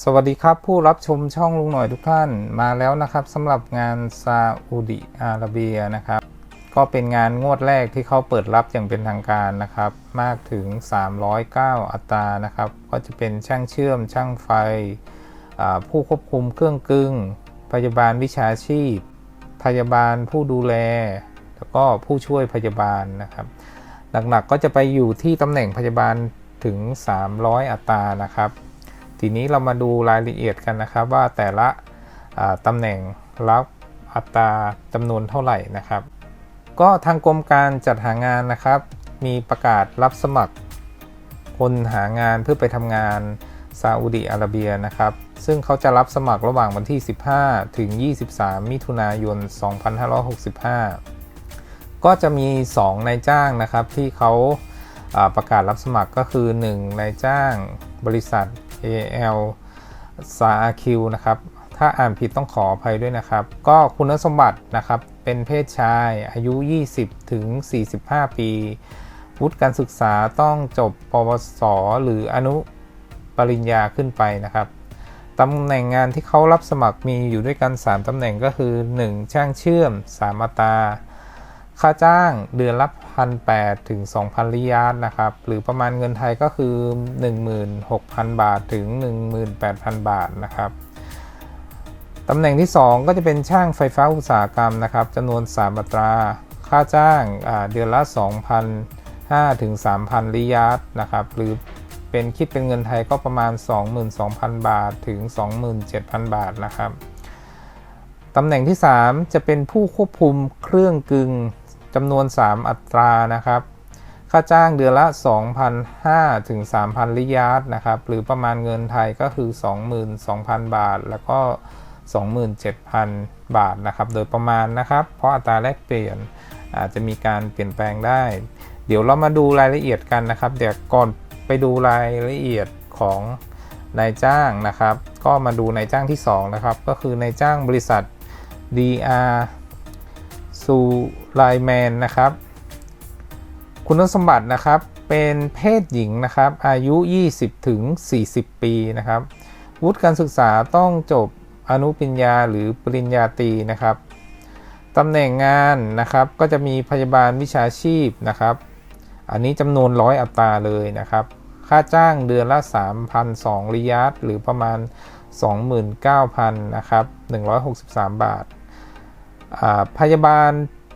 สวัสดีครับผู้รับชมช่องลุงหน่อยทุกท่านมาแล้วนะครับสำหรับงานซาอุดิอาระเบียนะครับ ก็เป็นงานงวดแรกที่เขาเปิดรับอย่างเป็นทางการนะครับ มากถึง 309 อัตรานะครับ ก็จะเป็นช่างเชื่อม ช่างไฟ ผู้ควบคุมเครื่องกึง่งพยาบาลวิชาชีพ พยาบาลผู้ดูแล แล้วก็ผู้ช่วยพยาบาลนะครับ หลักๆก็จะไปอยู่ที่ตำแหน่งพยาบาลถึง 300 อัตรานะครับ ทีนี้เรามาดูรายละเอียดกันนะครับ ว่าแต่ละตำแหน่งรับอัตราจำนวนเท่าไหร่นะครับ ก็ทางกรมการจัดหางานนะครับ มีประกาศรับสมัคร คนหางานเพื่อไปทำงานซาอุดิอาระเบียนะครับ ซึ่งเขาจะรับสมัครระหว่างวันที่ 15 ถึง 23 มิถุนายน 2565 ก็จะมี 2 นายจ้างนะครับที่เขาอ่าประกาศรับสมัครก็คือ 1 นายจ้างบริษัท AL s a r q นะครับ ถ้าอ่านผิดต้องขออภัยด้วยนะครับ ก็คุณสมบัตินะครับ เป็นเพศชายอายุ 20 ถึง 45 ปี วุฒิการศึกษาต้องจบปวส หรืออนุปริญญาขึ้นไปนะครับตำแหน่งงานที่เขารับสมัครมีอยู่ด้วยกัน 3ตำแหน่งก็คือ 1 ช่างเชื่อม3อัตา ค่าจ้างเดือนละ พันแถึง 2,000 ริยาลนะครับ หรือประมาณเงินไทยก็คือ 16,000 บาทถึง 18,000 บาทนะครับตำแหน่งที่ 2 ก็จะเป็นช่างไฟฟ้าอุตสาหกรรมนะครับจำนวน3อัตรา ค่าจ้างาเดือนละ 2,500 ถึง 3,000 ริยาลนะครับ หรือเป็นคิดเป็นเงินไทยก็ประมาณ 22,000 บาทถึง 27,000 บาทนะครับตำแหน่งที่ 3 จะเป็นผู้ควบคุมเครื่องกึ่ง จำนวน 3 อัตรานะครับ ค่าจ้างเดือนละ 2,500ถึง3,000 ริยาลนะครับ หรือประมาณเงินไทยก็คือ 22,000 บาท แล้วก็ 27,000 บาทนะครับ โดยประมาณนะครับ เพราะอัตราแลกเปลี่ยนอาจจะมีการเปลี่ยนแปลงได้ เดี๋ยวเรามาดูรายละเอียดกันนะครับ เดี๋ยวก่อนไปดูรายละเอียดของนายจ้างนะครับ ก็มาดูนายจ้างที่2นะครับ ก็คือนายจ้างบริษัท DR ซู ไลแมนนะครับ คุณสมบัตินะครับ เป็นเพศหญิงนะครับ อายุ 20 ถึง 40 ปีนะครับ วุฒิการศึกษาต้องจบอนุปริญญาหรือปริญญาตรีนะครับตำแหน่งงานนะครับ ก็จะมีพยาบาลวิชาชีพนะครับ อันนี้จำนวนร้อยอัตราเลยนะครับ ค่าจ้างเดือนละ3,200ริยาลหรือประมาณ 29,000นะครับ163 บาทาพยาบาล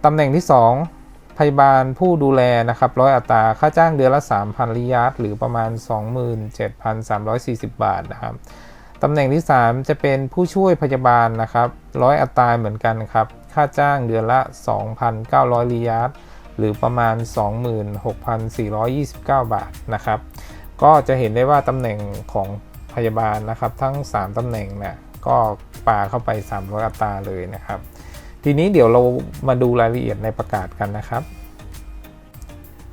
ตำแหน่งที่ 2 พยาบาลผู้ดูแลนะครับร้อยอัตราค่าจ้างเดือนละ 3,000 ริยาลหรือประมาณ 27,340 บาทนะครับตำแหน่งที่ 3 จะเป็นผู้ช่วยพยาบาลนะครับร้อยอัตราเหมือนกันครับ ค่าจ้างเดือนละ 2,900 ริยาลหรือประมาณ 26,429 บาทนะครับ ก็จะเห็นได้ว่าตำแหน่งของพยาบาลนะครับ ทั้ง 3ตำแหน่งเนี่ยก็ปาเข้าไป 300 อัตราเลยนะครับ ทีนี้เดี๋ยวเรามาดูรายละเอียดในประกาศกันนะครับ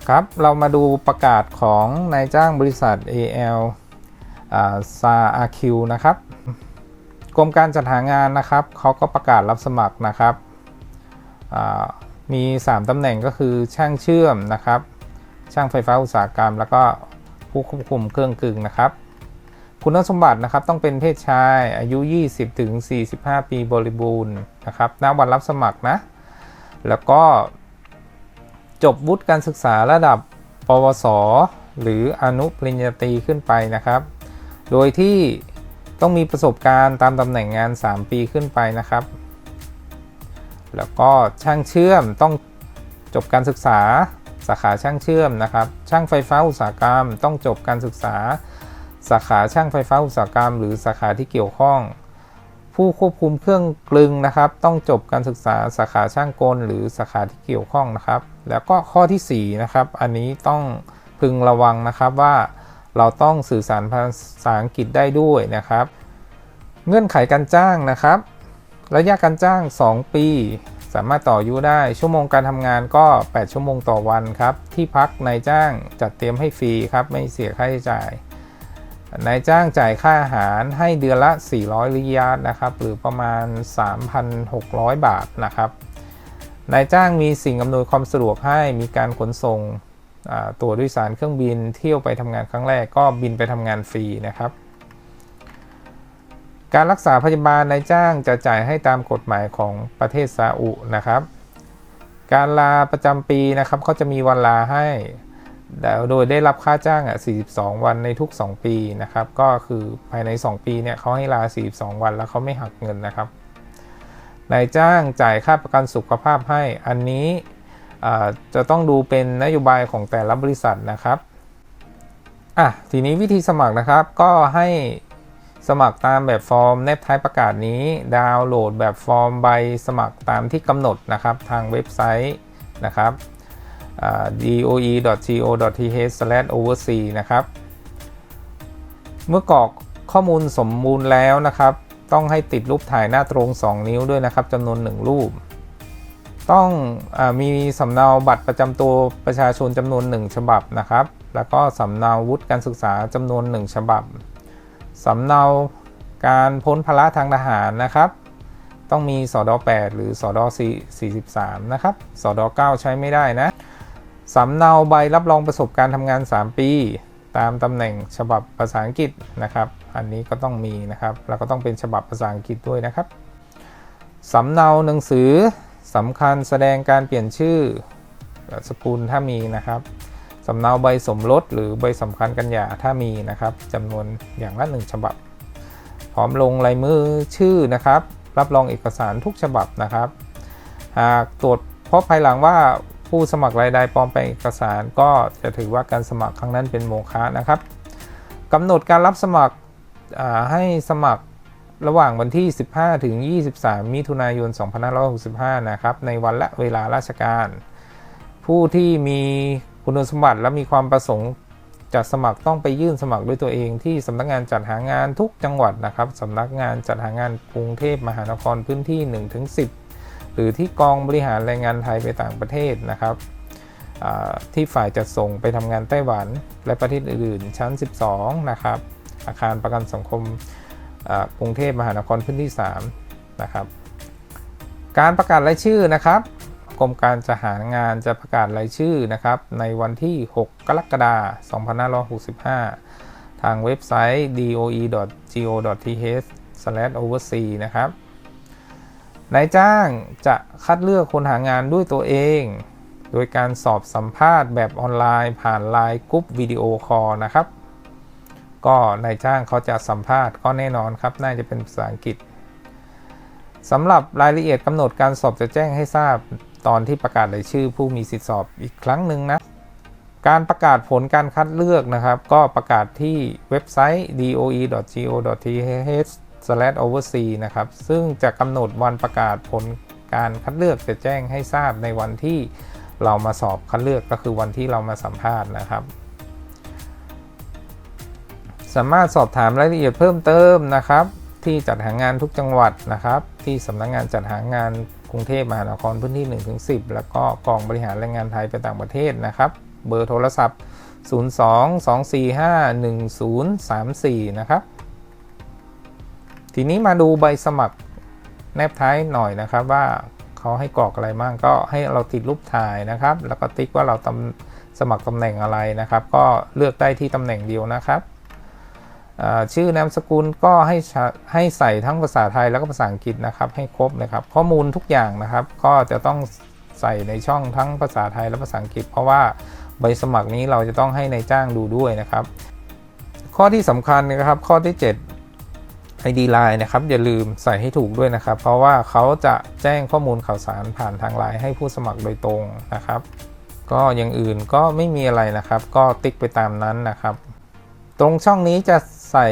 ครับเรามาดูประกาศของนายจ้างบริษัท AL ซาอาคิวนะครับกรมการจัดหางานนะครับเขาก็ประกาศรับสมัครนะครับอ่ามี 3ตำแหน่งก็คือช่างเชื่อมนะครับ ช่างไฟฟ้าอุตสาหกรรม แล้วก็ผู้ควบคุมเครื่องกึ่งนะครับ คุณสมบัตินะครับต้องเป็นเพศชายอายุ 20ถึง45 ปีบริบูรณ์ นะครับณวันรับสมัครนะ แล้วก็จบวุฒิการศึกษาระดับ ปวส หรืออนุปริญญาตรีขึ้นไปนะครับ โดยที่ต้องมีประสบการณ์ตามตำแหน่งงาน 3 ปีขึ้นไปนะครับ แล้วก็ช่างเชื่อมต้องจบการศึกษาสาขาช่างเชื่อมนะครับ ช่างไฟฟ้าอุตสาหกรรม ต้องจบการศึกษา สาขาช่างไฟฟ้าอุตสาหกรรม หรือสาขาที่เกี่ยวข้อง ผู้ควบคุมเครื่องกลึงนะครับ ต้องจบการศึกษาสาขาช่างกล หรือสาขาที่เกี่ยวข้องนะครับ แล้วก็ข้อทีสี่4นะครับ อันนี้ต้องพึงระวังนะครับว่าเราต้องสื่อสารภาษาอังกฤษได้ด้วยนะครับ เงื่อนไขการจ้างนะครับ ระยะการจ้าง 2 ปี สามารถต่ออายุได้ ชั่วโมงการทำงานก็ 8 ชั่วโมงต่อวันครับ ที่พักนายจ้างจัดเตรียมให้ฟรีครับ ไม่เสียค่าใช้จ่าย นายจ้างจ่ายค่าอาหารให้เดือนละ 400ริยาลนะครับหรือประมาณ 3,600 บาทนะครับนายจ้างมีสิ่งอำนวยความสะดวกให้มีการขนส่งตั๋วโดยสารเครื่องบินเที่ยวไปทำงานครั้งแรกก็บินไปทำงานฟรีนะครับ การรักษาพยาบาลนายจ้างจะจ่ายให้ตามกฎหมายของประเทศซาอุนะครับ การลาประจำปีนะครับเขาจะมีวันลาให้ แล้วโดยได้รับค่าจ้างอะ42 วันในทุก 2 ปีนะครับ ก็คือภายใน 2 ปีเนี่ยเขาให้ลา 42 วันแล้วเขาไม่หักเงินนะครับ นายจ้างจ่ายค่าประกันสุขภาพให้ อันนี้จะต้องดูเป็นนโยบายของแต่ละบริษัทนะครับ อะ ทีนี้วิธีสมัครนะครับ ก็ให้สมัครตามแบบฟอร์มแนบท้ายประกาศนี้ ดาวน์โหลดแบบฟอร์มใบสมัครตามที่กำหนดนะครับ ทางเว็บไซต์นะครับ doe.go.th/oversea นะครับ เมื่อกรอกข้อมูลสมบูรณ์แล้วนะครับ ต้องให้ติดรูปถ่ายหน้าตรง 2 นิ้วด้วยนะครับจำนวน 1 รูป ต้องอมีสำเนาบัตรประจำตัวประชาชนจำนวน 1 ฉบับนะครับ แล้วก็สำเนาวุฒิการศึกษาจำนวน 1 ฉบับสำเนาการพ้นภาระทางทหารนะครับ ต้องมีสอดอ8หรือสอดอ43 นะครับสอดอ9ใช้ไม่ได้นะ สำเนาใบรับรองประสบการณ์ทำงาน 3 ปี ตามตำแหน่งฉบับภาษาอังกฤษนะครับ อันนี้ก็ต้องมีนะครับ แล้วก็ต้องเป็นฉบับภาษาอังกฤษด้วยนะครับสำเนาหนังสือสำคัญแสดงการเปลี่ยนชื่อสกุลถ้ามีนะครับสำเนาใบสมรสหรือใบสำคัญกันหย่าถ้ามีนะครับจำนวนอย่างละหนึ่งฉบับ พร้อมลงลายมือชื่อนะครับ รับรองเอกสารทุกฉบับนะครับ หากตรวจพบภายหลังว่า ผู้สมัครรายใดปลอมแปลงเอกสาร ก็จะถือว่าการสมัครครั้งนั้นเป็นโมฆะนะครับกำหนดการรับสมัครให้สมัครระหว่างวันที่ 15 ถึง 23 มิถุนายน 2565 นะครับ ในวันและเวลาราชการ ผู้ที่มีคุณสมบัติและมีความประสงค์จะสมัครต้องไปยื่นสมัครด้วยตัวเองที่สำนักงานจัดหางานทุกจังหวัดนะครับสำนักงานจัดหางานกรุงเทพมหานครพื้นที่ 1-10 หรือที่กองบริหารแรงงานไทยไปต่างประเทศนะครับที่ฝ่ายจัดส่งไปทำงานไต้หวัน และประเทศอื่นๆ ชั้น 12 นะครับ อาคารประกันสังคมกรุงเทพมหานครพื้นที่ 3 นะครับ การประกาศรายชื่อนะครับ กรมการจัดหางานจะประกาศรายชื่อนะครับ ในวันที่ 6 กรกฎาคม 2565 ทางเว็บไซต์ doe.go.th/oversea นะครับ นายจ้างจะคัดเลือกคนหางานด้วยตัวเอง โดยการสอบสัมภาษณ์แบบออนไลน์ ผ่านไลน์กรุ๊ปวิดีโอคอลนะครับ ก็นายจ้างเขาจะสัมภาษณ์ก็แน่นอนครับ น่าจะเป็นภาษาอังกฤษสำหรับรายละเอียดกำหนดการสอบจะแจ้งให้ทราบตอนที่ประกาศรายชื่อผู้มีสิทธิสอบอีกครั้งหนึ่งนะ การประกาศผลการคัดเลือกนะครับ ก็ประกาศที่เว็บไซต์ doe.go.th doe.go.th/oversea นะครับ ซึ่งจะกำหนดวันประกาศผลการคัดเลือกจะแจ้งให้ทราบในวันที่เรามาสอบคัดเลือกก็คือวันที่เรามาสัมภาษณ์นะครับ สามารถสอบถามรายละเอียดเพิ่มเติมนะครับ ที่จัดหางานทุกจังหวัดนะครับ ที่สำนักงงานจัดหางานกรุงเทพมหานครพื้นที่ 1-10 แล้วก็กองบริหารแรงงานไทยไปต่างประเทศนะครับ เบอร์โทรศัพท์ 02-245-1034 นะครับ ทีนี้มาดูใบสมัครแนบท้ายหน่อยนะครับว่าเขาให้กรอกอะไรบ้างก็ให้เราติดรูปถ่ายนะครับ แล้วก็ติ๊กว่าเราตสมัครตำแหน่งอะไรนะครับ ก็เลือกได้ที่ตำแหน่งเดียวนะครับชื่อนามสกุลก็ให้ให้ใส่ทั้งภาษาไทยแล้วก็ภาษาอังกฤษนะครับ ให้ครบนะครับ ข้อมูลทุกอย่างนะครับ ก็จะต้องใส่ในช่องทั้งภาษาไทยและภาษาอังกฤษ เพราะว่าใบสมัครนี้เราจะต้องให้ในายจ้างดูด้วยนะครับ ข้อที่สำคัญนะครับข้อที่ 7 ID Line นะครับอย่าลืมใส่ให้ถูกด้วยนะครับ เพราะว่าเขาจะแจ้งข้อมูลข่าวสารผ่านทางไลน์ให้ผู้สมัครโดยตรงนะครับ ก็อย่างอื่นก็ไม่มีอะไรนะครับ ก็ติ๊กไปตามนั้นนะครับ ตรงช่องนี้จะใส่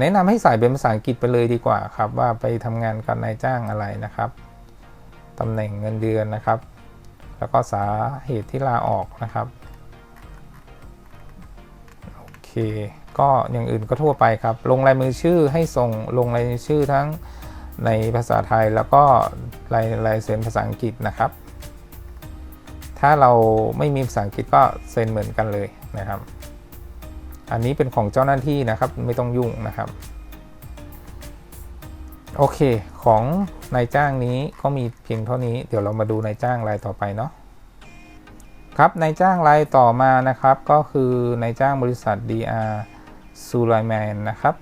แนะนำให้ใส่เป็นภาษาอังกฤษไปเลยดีกว่าครับ ว่าไปทำงานกับนายจ้างอะไรนะครับตำแหน่งเงินเดือนนะครับ แล้วก็สาเหตุที่ลาออกนะครับโอเค ก็อย่างอื่นก็ทั่วไปครับ ลงลายมือชื่อให้ส่งลงลายมือชื่อทั้งในภาษาไทยแล้วก็ลายลายเซ็นภาษาอังกฤษนะครับ ถ้าเราไม่มีภาษาอังกฤษก็เซ็นเหมือนกันเลยนะครับ อันนี้เป็นของเจ้าหน้าที่นะครับไม่ต้องยุ่งนะครับโอเค ของนายจ้างนี้ก็มีเพียงเท่านี้ เดี๋ยวเรามาดูนายจ้างรายต่อไปเนาะครับนายจ้างรายต่อมานะครับ ก็คือนายจ้างบริษัท DR ซูไลแมนนะครับ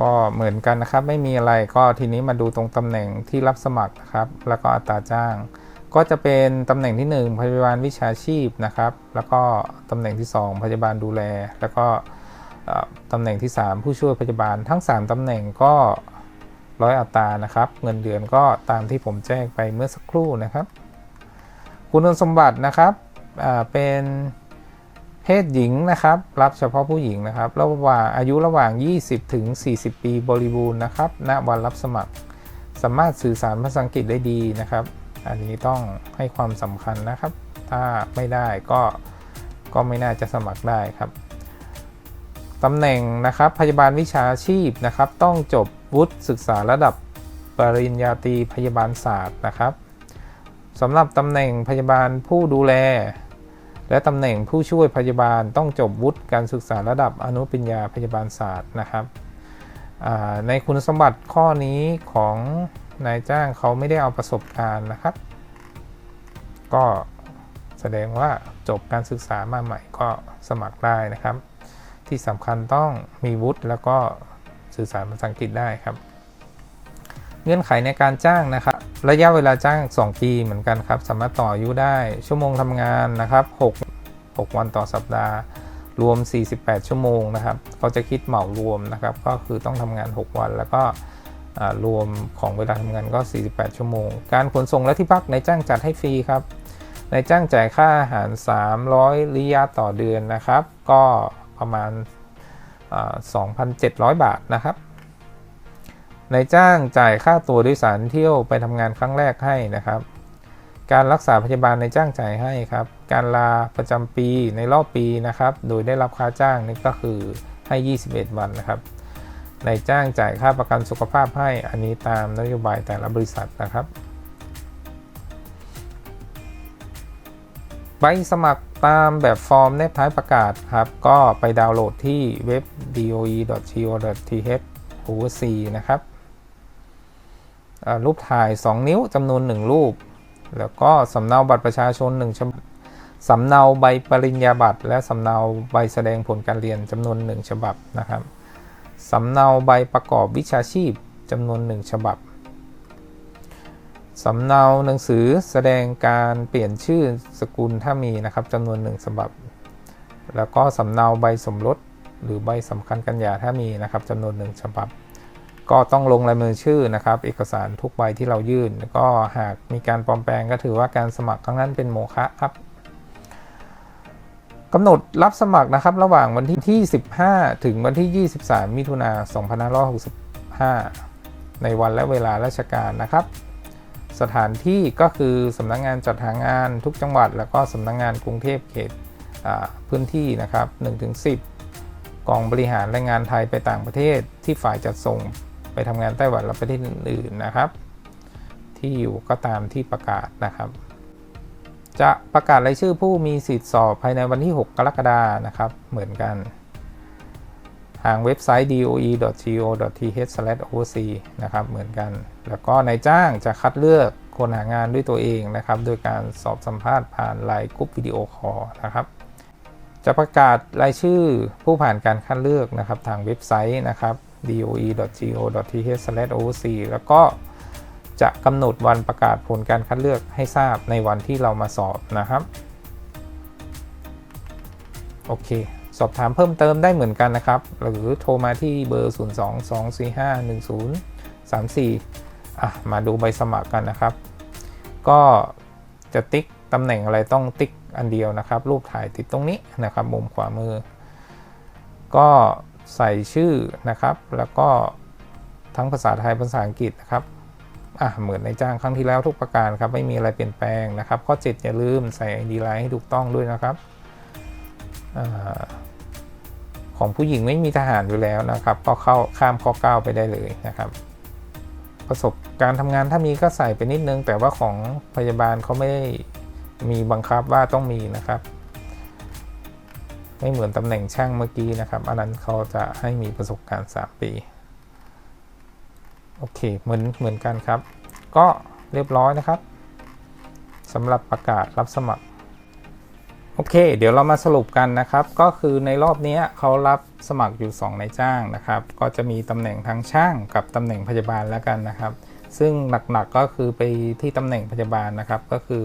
ก็เหมือนกันนะครับ ไม่มีอะไรก็ทีนี้มาดูตรงตำแหน่งที่รับสมัครนะครับ แล้วก็อัตราจ้าง ก็จะเป็นตำแหน่งที่ 1 พยาบาลวิชาชีพนะครับ แล้วก็ตำแหน่งที่ 2 พยาบาลดูแล แล้วก็ตำแหน่งที่ 3 ผู้ช่วยพยาบาลทั้ง 3ตำแหน่งก็ร้อยอัตรานะครับ เงินเดือนก็ตามที่ผมแจ้งไปเมื่อสักครู่นะครับ คุณสมบัตินะครับเป็น เพศหญิงนะครับ รับเฉพาะผู้หญิงนะครับ ระหว่างอายุระหว่าง 20 ถึง 40 ปีบริบูรณ์นะครับณวันรับสมัคร สามารถสื่อสารภาษาอังกฤษได้ดีนะครับ อันนี้ต้องให้ความสำคัญนะครับ ถ้าไม่ได้ก็ก็ไม่น่าจะสมัครได้ครับตำแหน่งนะครับพยาบาลวิชาชีพนะครับ ต้องจบวุฒิศึกษาระดับปริญญาตรีพยาบาลศาสตร์นะครับสำหรับตำแหน่งพยาบาลผู้ดูแล และตำแหน่งผู้ช่วยพยาบาลต้องจบวุฒิการศึกษาระดับอนุปริญญาพยาบาลศาสตร์นะครับในคุณสมบัติข้อนี้ของนายจ้างเขาไม่ได้เอาประสบการณ์นะครับ ก็แสดงว่าจบการศึกษามาใหม่ก็สมัครได้นะครับ ที่สำคัญต้องมีวุฒิแล้วก็สื่อสารภาษาอังกฤษได้ครับ เงื่อนไขในการจ้างนะครับ ระยะเวลาจ้าง 2 ปีเหมือนกันครับ สามารถต่ออายุได้ชั่วโมงทำงานนะครับ 6 6 วันต่อสัปดาห์ รวม 48 ชั่วโมงนะครับเขาจะคิดเหมารวมนะครับ ก็คือต้องทำงาน 6 วัน แล้วก็รวมของเวลาทำงานก็ 48 ชั่วโมง การขนส่งและที่พักนายจ้างจัดให้ฟรีครับนายจ้างจ่ายค่าอาหาร 300ริยาต่อเดือนนะครับ ก็ประมาณอ่า2,700 บาทนะครับ นายจ้างจ่ายค่าตัวโดยสารเที่ยวไปทำงานครั้งแรกให้นะครับ การรักษาพยาบาลนายจ้างจ่ายให้ครับ การลาประจำปีในรอบปีนะครับ โดยได้รับค่าจ้างนี่ก็คือให้ 21 วันนะครับนายจ้างจ่ายค่าประกันสุขภาพให้อันนี้ตามนโยบายแต่ละบริษัทนะครับ ใบสมัครตามแบบฟอร์มแนบท้ายประกาศครับ ก็ไปดาวน์โหลดที่เว็บ doe.go.th oversea นะครับ รูปถ่าย 2 นิ้วจำนวน 1 รูป แล้วก็สำเนาบัตรประชาชน1ฉบับสำเนาใบปริญญาบัตร และสำเนาใบแสดงผลการเรียนจำนวน 1 ฉบับนะครับสำเนาใบประกอบวิชาชีพจำนวน 1 ฉบับสำเนาหนังสือแสดงการเปลี่ยนชื่อสกุลถ้ามีนะครับจำนวน 1 ฉบับ แล้วก็สำเนาใบสมรสหรือใบสำคัญกันหย่าถ้ามีนะครับจำนวน 1 ฉบับ ก็ต้องลงลายมือชื่อนะครับ เอกสารทุกใบที่เรายื่น ก็หากมีการปลอมแปลงก็ถือว่าการสมัครครั้งนั้นเป็นโมฆะครับกำหนดรับสมัครนะครับ ระหว่างวันที่ 15 ถึงวันที่ 23 มิถุนา2565 ในวันและเวลาราชการนะครับ สถานที่ก็คือสำนักงงานจัดหางานทุกจังหวัด แล้วก็สำนักงงานกรุงเทพเขตพื้นที่นะครับ 1-10 กองบริหารแรงงานไทยไปต่างประเทศที่ฝ่ายจัดส่ง ไปทำงานไต้หวันและประเทศอื่นนะครับ ที่อยู่ก็ตามที่ประกาศนะครับ จะประกาศรายชื่อผู้มีสิทธิสอบภายในวันที่ 6 กรกฎานะครับ เหมือนกัน ทางเว็บไซต์ doe.go.th/oc นะครับ เหมือนกัน แล้วก็นายจ้างจะคัดเลือกคนหางานด้วยตัวเองนะครับ โดยการสอบสัมภาษณ์ผ่านไลน์กรุ๊ปวิดีโอคอลนะครับจะประกาศรายชื่อผู้ผ่านการคัดเลือกนะครับทางเว็บไซต์นะครับ doe.go.th/oc แล้วก็จะกำหนดวันประกาศผลการคัดเลือกให้ทราบในวันที่เรามาสอบนะครับ โอเค สอบถามเพิ่มเติมได้เหมือนกันนะครับ หรือโทรมาที่เบอร์ 022451034 อะ มาดูใบสมัครกันนะครับ ก็จะติ๊กตำแหน่งอะไรต้องติ๊กอันเดียวนะครับ รูปถ่ายติดตรงนี้นะครับ มุมขวามือ ก็ ใส่ชื่อนะครับ แล้วก็ทั้งภาษาไทยภาษาอังกฤษนะครับอะเหมือนในจ้างครั้งที่แล้วทุกประการครับไม่มีอะไรเปลี่ยนแปลงนะครับ ข้อ 7 อย่าลืมใส่ ID ไลน์ให้ถูกต้องด้วยนะครับอของผู้หญิงไม่มีทหารอยู่แล้วนะครับ ก็เข้าข้ามข้อ 9 ไปได้เลยนะครับ ประสบการทำงานถ้ามีก็ใส่ไปนิดนึง แต่ว่าของพยาบาลเขาไม่ได้มีบังคับว่าต้องมีนะครับ ไม่เหมือนตำแหน่งช่างเมื่อกี้นะครับ อันนั้นเขาจะให้มีประสบการณ์ 3 ปี โอเค เหมือนเหมือนกันครับ ก็เรียบร้อยนะครับสำหรับประกาศรับสมัคร โอเค เดี๋ยวเรามาสรุปกันนะครับ ก็คือในรอบนี้เขารับสมัครอยู่ 2 ในจ้างนะครับ ก็จะมีตำแหน่งทั้งช่างกับตำแหน่งพยาบาลแล้วกันนะครับ ซึ่งหนักๆก็คือไปที่ตำแหน่งพยาบาลนะครับ ก็คือ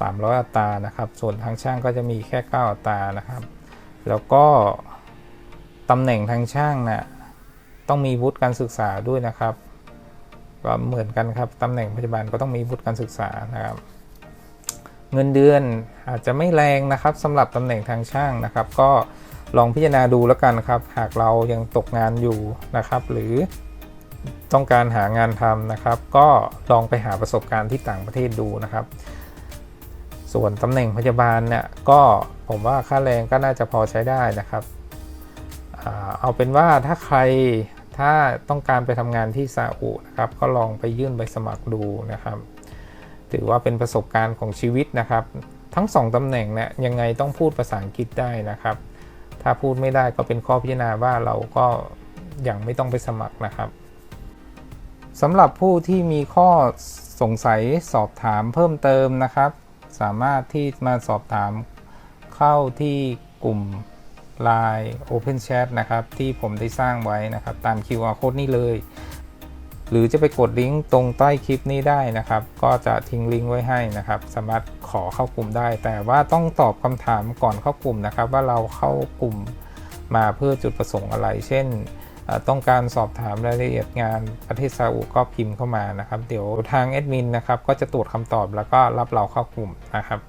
สามร้อยอัตรานะครับ ส่วนทางช่างก็จะมีแค่ 9 อัตรานะครับ แล้วก็ตำแหน่งทางช่างนะ่ะต้องมีวุฒิการศึกษาด้วยนะครับก็เหมือนกันครับตำแหน่งพยาบาลก็ต้องมีวุฒิการศึกษานะครับ เงินเดือนอาจจะไม่แรงนะครับสำหรับตำแหน่งทางช่างนะครับ ก็ลองพิจารณาดูแล้วกันครับ หากเรายังตกงานอยู่นะครับ หรือต้องการหางานทำนะครับ ก็ลองไปหาประสบการณ์ที่ต่างประเทศดูนะครับ ส่วนตำแหน่งพยาบาลเนี่ยก็ผมว่าค่าแรงก็น่าจะพอใช้ได้นะครับ เอาเป็นว่าถ้าใครถ้าต้องการไปทำงานที่ซาอุนะครับ ก็ลองไปยื่นใบสมัครดูนะครับ ถือว่าเป็นประสบการณ์ของชีวิตนะครับ ทั้งสองตำแหน่งเนี่ยยังไงต้องพูดภาษาอังกฤษได้นะครับ ถ้าพูดไม่ได้ก็เป็นข้อพิจารณาว่าเราก็ยังไม่ต้องไปสมัครนะครับสำหรับผู้ที่มีข้อสงสัยสอบถามเพิ่มเติมนะครับ สามารถที่มาสอบถามเข้าที่กลุ่ม Line Open Chat นะครับ ที่ผมได้สร้างไว้นะครับ ตาม QR code นี้เลย หรือจะไปกดลิงก์ตรงใต้คลิปนี้ได้นะครับ ก็จะทิ้งลิงก์ไว้ให้นะครับ สามารถขอเข้ากลุ่มได้ แต่ว่าต้องตอบคำถามก่อนเข้ากลุ่มนะครับ ว่าเราเข้ากลุ่มมาเพื่อจุดประสงค์อะไร เช่น ต้องการสอบถามรายละเอียดงานประเทศซาอุก็พิมพ์เข้ามานะครับ เดี๋ยวทางแอดมินนะครับก็จะตรวจคำตอบแล้วก็รับเราเข้ากลุ่มนะครับ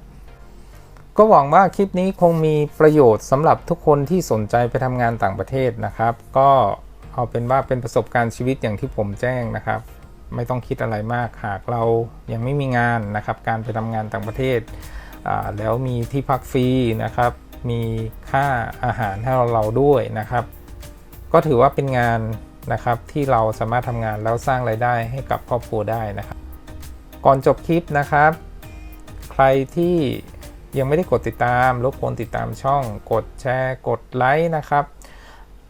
ก็หวังว่าคลิปนี้คงมีประโยชน์สำหรับทุกคนที่สนใจไปทำงานต่างประเทศนะครับ ก็เอาเป็นว่าเป็นประสบการณ์ชีวิตอย่างที่ผมแจ้งนะครับ ไม่ต้องคิดอะไรมากหากเรายังไม่มีงานนะครับ การไปทำงานต่างประเทศ แล้วมีที่พักฟรีนะครับ มีค่าอาหารให้เราเราด้วยนะครับ ก็ถือว่าเป็นงานนะครับที่เราสามารถทำงานแล้วสร้างไรายได้ให้กับครอบครัวได้นะครับ ก่อนจบคลิปนะครับ ใครที่ยังไม่ได้กดติดตามรบกวนติดตามช่อง กดแชร์ กดไลค์นะครับ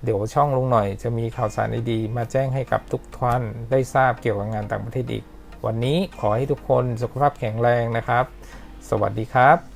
เดี๋ยวช่องลุงหน่อยจะมีข่าวสารดีๆมาแจ้งให้กับทุกท่านได้ทราบเกี่ยวกับงานต่างประเทศอีก วันนี้ขอให้ทุกคนสุขภาพแข็งแรงนะครับ สวัสดีครับ